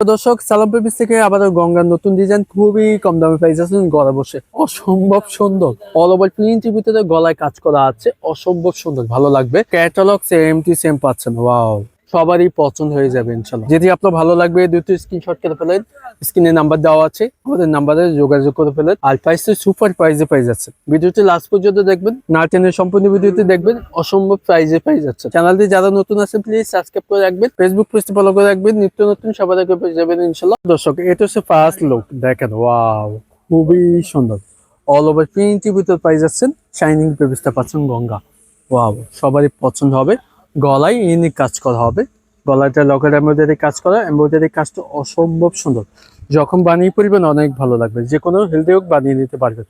দর্শক, সালাম পেপিস থেকে আমাদের গঙ্গার নতুন ডিজাইন খুবই কম দামে পেয়ে যাচ্ছেন গলা বসে। অসম্ভব সুন্দর। অল ওভার প্রিন্টের ভিতরে গলায় কাজ করা আছে। অসম্ভব সুন্দর। ভালো লাগবে। ক্যাটালগ সেম টু সেম পাচ্ছেন। ওয়াও সবারই পছন্দ হয়ে যাবে ইনশাল্লাহ যদি আপনার ভালো লাগবে দুটো স্ক্রিনশট করে ফেলেন। স্ক্রিনে নাম্বার দেওয়া আছে, আমাদের নাম্বারে যোগাযোগ করে ফেলেন। আর প্রাইসটা সুপার প্রাইজে পেয়ে যাচ্ছে ভিডিওটি লাস্ট পর্যন্ত দেখবেন, না টেনের সম্পূর্ণ ভিডিওতে দেখবেন, অসম্ভব প্রাইজে পেয়ে যাচ্ছে চ্যানেলটি যারা নতুন আছেন প্লিজ সাবস্ক্রাইব করে রাখবেন ফেসবুক পেজটি ফলো করে রাখবেন, নিত্য নতুন সবার আগে পেয়ে যাবেন ইনশাল্লাহ দর্শক, এটা হচ্ছে ফার্স্ট লুক দেখেন ওয়াও খুবই সুন্দর। অল ওভার প্রিন্টের ভিতর পেয়ে যাচ্ছেন শাইনিং পেপিসটা পাচ্ছেন গঙ্গা। ওয়াও সবারই পছন্দ হবে। গলায় ইউনিক কাজ করা হবে। গলাটা লকেট এমব্রয়ডারি কাজ করা এমব্রয়ডারি কাজটা অসম্ভব সুন্দর। যখন বানিয়ে পড়বেন অনেক ভালো লাগবে। যে কোনো হেলদি হোক বানিয়ে নিতে পারবেন।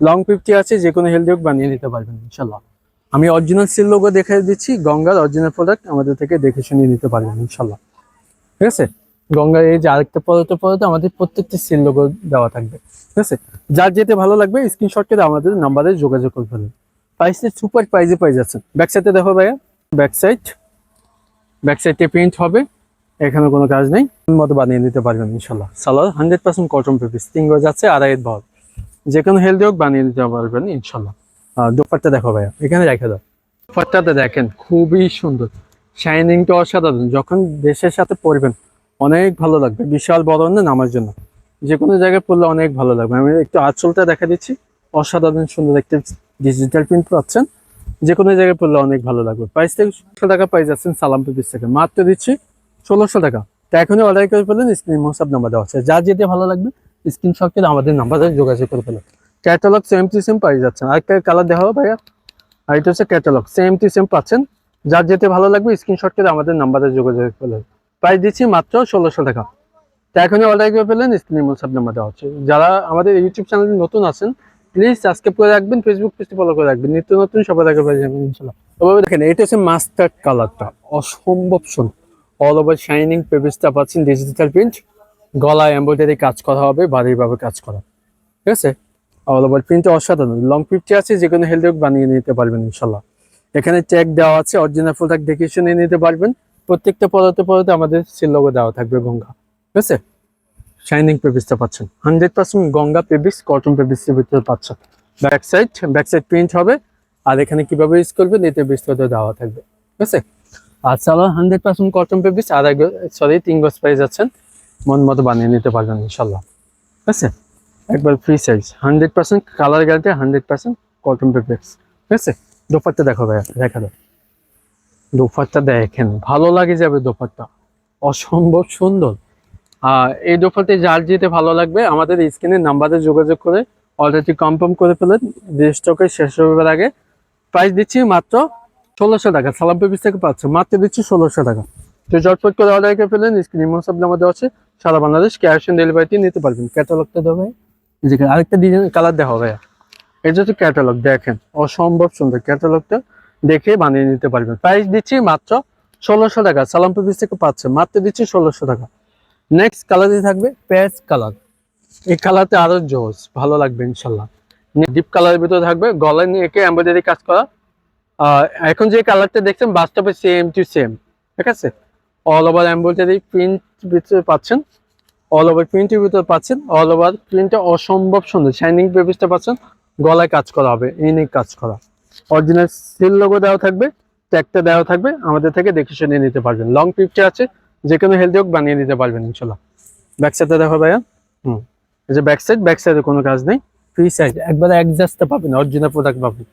লং ফিফটি আছে, যে কোনো হেলদি হোক বানিয়ে নিতে পারবেন ইনশাল্লাহ আমি অরিজিনাল সিল লোগো দেখে দিচ্ছি, গঙ্গার অরিজিনাল প্রোডাক্ট আমাদের থেকে দেখে শুনিয়ে নিতে পারবেন ইনশাল্লাহ ঠিক আছে? গঙ্গার এই যে আরেকটা পরতে পরতে আমাদের প্রত্যেকটা সিল লোগো দেওয়া থাকবে। ঠিক আছে? যার যেতে ভালো লাগবে স্ক্রিনশট করে আমাদের নাম্বারে যোগাযোগ করে ফেলুন প্রাইসে সুপার প্রাইজে পাই যাচ্ছেন। ব্যাক সাইডে দেখো ভাইয়া। ব্যাক সাইড ব্যাক প্রিন্ট হবে, এখানে কোনো কাজ নেই। মতো বানিয়ে নিতে পারবেন ইনশাল্লাহ সালোয়ার হান্ড্রেড পার্সেন্ট কটন পেপিস তিন গজ আছে, আড়াই বল। যে কোনো হেলদি হোক বানিয়ে নিতে পারবেন ইনশাল্লাহ দোপারটা দেখো ভাইয়া, এখানে রেখে দাও। দোপারটাতে দেখেন, খুবই সুন্দর। শাইনিংটা অসাধারণ। যখন দেশের সাথে পরবেন, অনেক ভালো লাগবে। বিশাল বড় না নামার জন্য। যে কোনো জায়গায় পড়লে অনেক ভালো লাগবে। আমি একটু আঁচলটা দেখা দিচ্ছি। অসাধারণ সুন্দর একটা ডিজিটাল প্রিন্ট পাচ্ছেন। যে কোনো জায়গায় পড়লে অনেক ভালো লাগবে। প্রাইস থেকে ষোলো টাকা পাই যাচ্ছেন সালাম পেপিস থেকে মাত্র দিচ্ছি ষোলোশো টাকা। তা এখনই অর্ডার করে ফেলেন স্ক্রিন হোয়াটসঅ্যাপ নাম্বার দেওয়া আছে। যার যেতে ভালো লাগবে স্ক্রিনশট করে আমাদের নাম্বারে যোগাযোগ করে ফেলেন। ক্যাটালগ সেম টু সেম পাই যাচ্ছেন। আরেকটা কালার দেওয়া হবে ভাইয়া। আর এটা হচ্ছে ক্যাটালগ সেম টু সেম পাচ্ছেন। যার যেতে ভালো লাগবে স্ক্রিনশট করে আমাদের নাম্বারে যোগাযোগ করে ফেলেন। প্রাইস দিচ্ছি মাত্র ষোলোশো টাকা। তা এখনই অর্ডার করে ফেলেন স্ক্রিন হোয়াটসঅ্যাপ নাম্বার দেওয়া আছে। যারা আমাদের ইউটিউব চ্যানেলে নতুন আছেন প্লিজ সাবস্ক্রাইব করে রাখবেন ফেসবুক পেজটি ফলো করে রাখবেন। নিত্য নতুন সবার আগে পেয়ে যাবেন ইনশাল্লাহ তবে দেখেন, এটা হচ্ছে মাস্টার্ড কালারটা অসম্ভব সুন্দর। অল ওভার শাইনিং পেপিসটা পাচ্ছেন ডিজিটাল প্রিন্ট গলায় এমব্রয়ডারি কাজ করা হবে বাড়িভাবে কাজ করা। ঠিক আছে? অল ওভার প্রিন্ট অসাধারণ। লং ফিফটি আছে, যে কোনো হেলদি বানিয়ে নিতে পারবেন ইনশাল্লাহ এখানে ট্যাগ দেওয়া আছে অরিজিনাল প্রোডাক্ট দেখে শুনে নিতে পারবেন। প্রত্যেকটা পদার্থ পদার্থ আমাদের সিলোগো দেওয়া থাকবে গঙ্গা। ঠিক আছে? শাইনিং পেপিসটা পাচ্ছেন। হান্ড্রেড পার্সেন্ট গঙ্গা পেপিস কটন পেপিসের ভিতরে পাচ্ছেন। Back side back side print হবে। আর এখানে কীভাবে ইউজ করবেন, এতে বিস্তারিত দেওয়া থাকবে। ঠিক আছে? আর সালোয়ার হান্ড্রেড পার্সেন্ট কটন পেপিস আর এক সরি তিন গজ পেয়ে যাচ্ছেন। মন মতো বানিয়ে নিতে পারবেন ইনশাল্লাহ ঠিক আছে? একবার free size hundred percent colour guarantee hundred percent cotton পেপিস ঠিক আছে? দোপারটা দেখো ভাইয়া, দেখা দাও। দোপারটা দেখেন, ভালো লাগে যাবে দোপারটা অসম্ভব সুন্দর। এই দোপারতে যার যেতে ভালো লাগবে, আমাদের স্ক্রিনের নাম্বারে যোগাযোগ করে অলরেডি কনফার্ম করে ফেলেন। স্টকে শেষ হবার আগে প্রাইস দিচ্ছি মাত্র ষোলোশো টাকা, সালাম পেপিস থেকে পাচ্ছে, মাত্র দিচ্ছি ষোলোশো টাকা। তো চটপট করে অর্ডার করে ফেলেন স্ক্রিন সব নাম্বার দেওয়া আছে, সারা বাংলাদেশ ক্যাশ অন ডেলিভারিতে নিতে পারবেন। ক্যাটালগটা দেবে যেখানে আরেকটা ডিজাইন কালার দেওয়া হবে এটা হচ্ছে ক্যাটালগ দেখেন, অসম্ভব সুন্দর ক্যাটালগটা দেখে বানিয়ে নিতে পারবেন। প্রাইস দিচ্ছি মাত্র ষোলোশো টাকা, সালাম পেপিস থেকে পাচ্ছে, মাত্র দিচ্ছি ষোলোশো টাকা। নেক্সট কালারই থাকবে প্যাচ কালার এই কালারটা আরও জোস ভালো লাগবে ইনশাল্লাহ। ডিপ কালারের ভিতরে থাকবে গলায় নিয়ে একে এমব্রয়ডারি কাজ করা। এখন যে কালারটা দেখছেন বাস্তবে সেম টু সেম ঠিক আছে? অল ওভার এমব্রয়ডারি প্রিন্ট ভিতরে পাচ্ছেন। অল ওভার প্রিন্টের ভিতরে পাচ্ছেন। অল ওভার প্রিন্টটা অসম্ভব সুন্দর শাইনিং পেপিসটা পাচ্ছেন। গলায় কাজ করা হবে ইউনিক কাজ করা। অরিজিনাল সিল লোগো দেওয়া থাকবে ট্যাগটা দেওয়া থাকবে, আমাদের থেকে দেখে শুনে নিতে পারবেন। লং ফিফটি আছে যে কোনো হেলদি হোক বানিয়ে নিতে পারবেন, ইনশাল্লাহ। ব্যাক সাইডটা দেখো ভাইয়া। হুম। এই যে ব্যাক সাইড ব্যাক সাইডে কোনো কাজ নেই। ফ্রি সাইড একবারে অ্যাডজাস্টটা পাবেন অরিজিনাল প্রোডাক্ট পাবেন।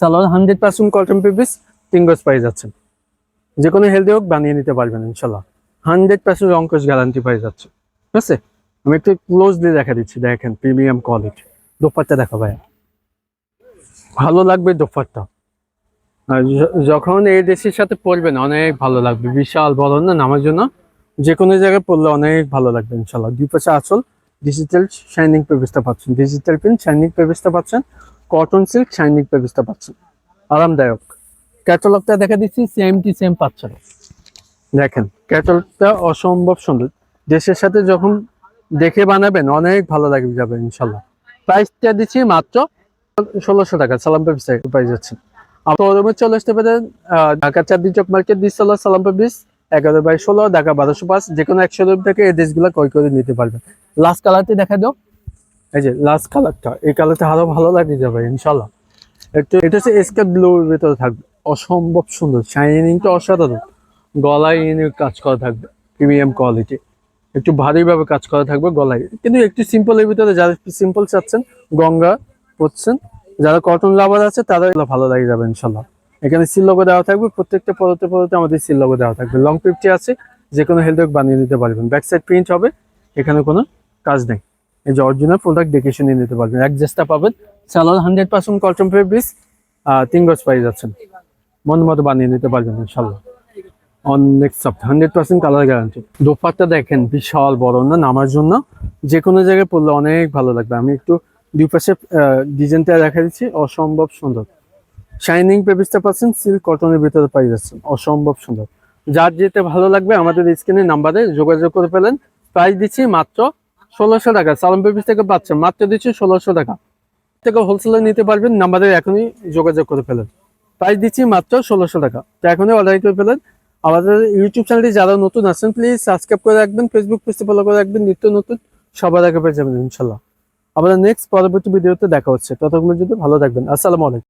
সালোয়ার হান্ড্রেড পার্সেন্ট কটন পিপিস তিন গজ পাই যাচ্ছেন। যে কোনো হেলদি হোক বানিয়ে নিতে পারবেন, ইনশাল্লাহ। হান্ড্রেড পার্সেন্ট রঙ্কশ গ্যারান্টি পাই যাচ্ছে। ঠিক আছে? আমি একটু ক্লোজলি দেখা দিচ্ছি, দেখেন প্রিমিয়াম কোয়ালিটি দোপারটা দেখো ভাইয়া। ভালো লাগবে দোপারটা যখন এই দেশের সাথে পড়বেন, অনেক ভালো লাগবে। বিশাল বড় না নামার জন্য। যে কোনো জায়গায় পড়লে অনেক ভালো লাগবে, ইনশাল্লাহ। দুই পাশে আসল ডিজিটাল শাইনিং পেপিসটা পাচ্ছেন। ডিজিটাল প্রিন্ট শাইনিং পেপিসটা পাচ্ছেন। কটন সিল্ক শাইনিং পেপিসটা পাচ্ছেন। আরামদায়ক। ক্যাটালগটা দেখা দিচ্ছি সেম টি সেম পাচ্ছেন। দেখেন ক্যাটালগটা অসম্ভব সুন্দর। দেশের সাথে যখন দেখে বানাবেন, অনেক ভালো লাগবে যাবে ইনশাল্লাহ প্রাইসটা দিচ্ছি মাত্র ষোলোশো টাকা। সালাম পেপিস পাই যাচ্ছেন আপনার চলে আসতে পারেন ঢাকা চাঁদনি চক মার্কেট বিশাল্লাহ সালাম পেপিস এগারো বাই ষোলো ঢাকা বারোশো পাঁচ যে কোনো একশো রুপি থেকে এই ড্রেসগুলো ক্রয় করে নিতে পারবেন। লাস্ট কালারটি দেখা দাও। এই যে লাস্ট কালারটা এই কালারটা আরও ভালো লাগে যাবে ইনশাল্লাহ একটু এটা হচ্ছে স্কাই ব্লুর ভিতরে থাকবে। অসম্ভব সুন্দর শাইনিংটা অসাধারণ। গলায় এনে কাজ করা থাকবে প্রিমিয়াম কোয়ালিটি একটু ভারীভাবে কাজ করা থাকবে গলায়। কিন্তু একটু সিম্পলের ভিতরে যারা একটু সিম্পল চাচ্ছেন গঙ্গা পড়ছেন যারা কটন লাভার আছে এগুলো ভালো লাগে যাবে, ইনশাল্লাহ। এখানে সিল লোগো দেওয়া থাকবে, প্রত্যেকটা পরতে পরতে আমাদের সিল লোগো দেওয়া থাকবে। লং ফিফটি আছে যে কোনো হেলথ বানিয়ে নিতে পারবেন। ব্যাক সাইড প্রিন্ট হবে, এখানে কোনো কাজ নেই। এই যে অরিজিনাল প্রোডাক্ট দেখে শুনে নিতে পারবেন। জেস্টা পাবেন। Salwar hundred percent cotton fabrics তিন গজ পাই যাচ্ছেন। মন মতো বানিয়ে নিতে পারবেন, ইনশাল্লাহ। অনেক soft hundred percent colour guarantee dupatta দেখেন, বিশাল বড়, না? নামার জন্য যে কোনো জায়গায় পড়লে অনেক ভালো লাগবে। আমি একটু দুই পাশে ডিজাইনটা দেখা দিচ্ছি, অসম্ভব সুন্দর। শাইনিং পেপিসটা পাচ্ছেন সিল্ক কটনের ভিতরে পাই যাচ্ছেন, অসম্ভব সুন্দর। যার যেতে ভালো লাগবে, আমাদের স্ক্রিনের নাম্বারে যোগাযোগ করে ফেলেন। প্রাইস দিচ্ছি মাত্র ষোলোশো টাকা, সালাম পেপিস থেকে পাচ্ছেন মাত্র দিচ্ছি ষোলোশো টাকা। থেকে হোলসেলে নিতে পারবেন, নাম্বারে এখনই যোগাযোগ করে ফেলেন। প্রাইস দিচ্ছি মাত্র ষোলোশো টাকা, তো এখনই অর্ডার করে ফেলেন। আমাদের ইউটিউব চ্যানেলটি যারা নতুন আছেন প্লিজ সাবস্ক্রাইব করে রাখবেন ফেসবুক পেজটি ফলো করে রাখবেন, নিত্য নতুন, সবার আগে পেয়ে যাবেন, ইনশাল্লাহ। আমাদের নেক্সট পরবর্তী ভিডিওতে দেখা হচ্ছে। ততক্ষণ যদি ভালো থাকবেন। আসসালামু আলাইকুম।